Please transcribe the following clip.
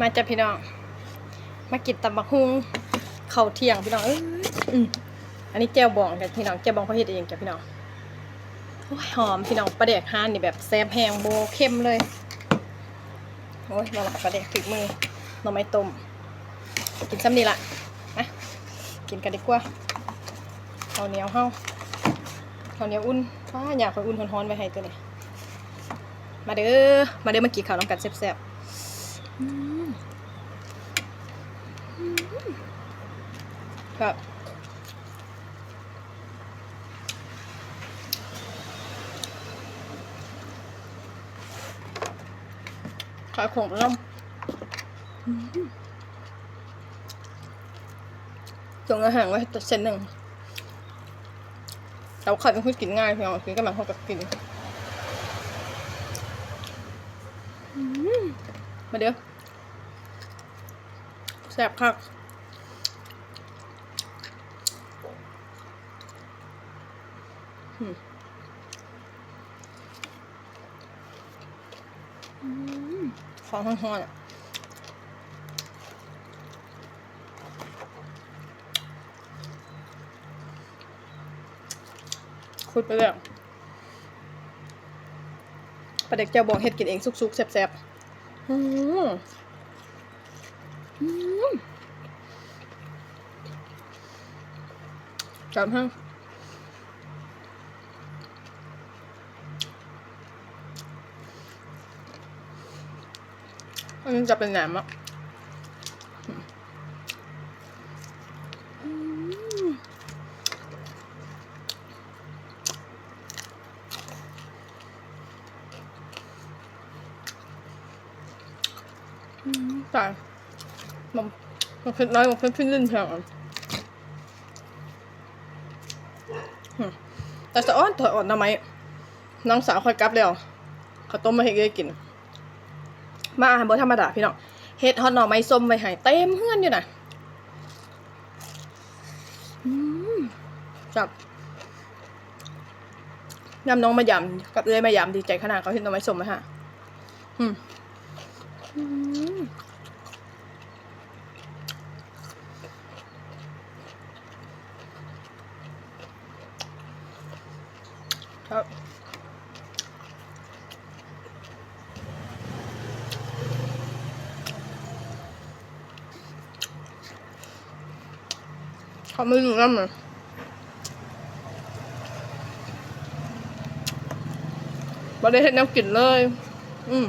มาจ้ะพี่น้อง มากินตำบักฮุงเข้าเที่ยงพี่น้องเอ้ยอืมอันนี้แจ่วบองจ้ะพี่น้องแจ่วบองเขาเฮ็ดเองจ้ะพี่น้องโอ้ยหอมพี่น้องปลาแดกห่านนี่แบบแซ่บแห้งโบเข้มเลยโอ้ยเราปลาแดกถึกมือหน่อไม้ต้มกินซ้ำนี่ละมากินกันดีกว่าข้าวเหนียวเฮาข้าวเหนียวอุ่นว้าอยากไปอุ่นร้อนๆไว้ให้ตัวนี้มาเด้อมาเด้อมากินข้าวน้ำกันแซ่บๆ ครับขายของน้ำจงอาหารไว้เส้นหนึ่งแต่ว่าไข่เป็นคนกินง่ายเพียงกินก็หมันเขามกับกินมมาเดี๋ยวแซ่บคักอืมอืม ของห้อนๆอะคุดไปแล้วปลาเด็กเจ้าบอกเฮ็ดกินเองสุกๆแซ่บๆอืมอืมจำให้ อันนี้จะเป็นแหนมอะอืมอืมตายมันมันเผ็ดน้อยมันเผ็ดขึ้นลื่นแข็งอะแต่สะอ้อนถอยอ่อนทำไมน้องสาวคอยกลับแล้วเขาวต้มมาให้เกยกิน มาอาหารบธรรมดาพี่น้องเฮ็ดฮอตหน่อไม้ส้มไปให้เต็มเฮือนอยู่น่ะอืมจับยำน้องมายำกับเอ้ยมายำดีใจขนาดเขาเห็นหน่อไม้ส้มไหมฮะอืมอืมครับ เขาไม่รู้น้ำเลยบอได้เห็นน้ำกลิ่นเลย อืม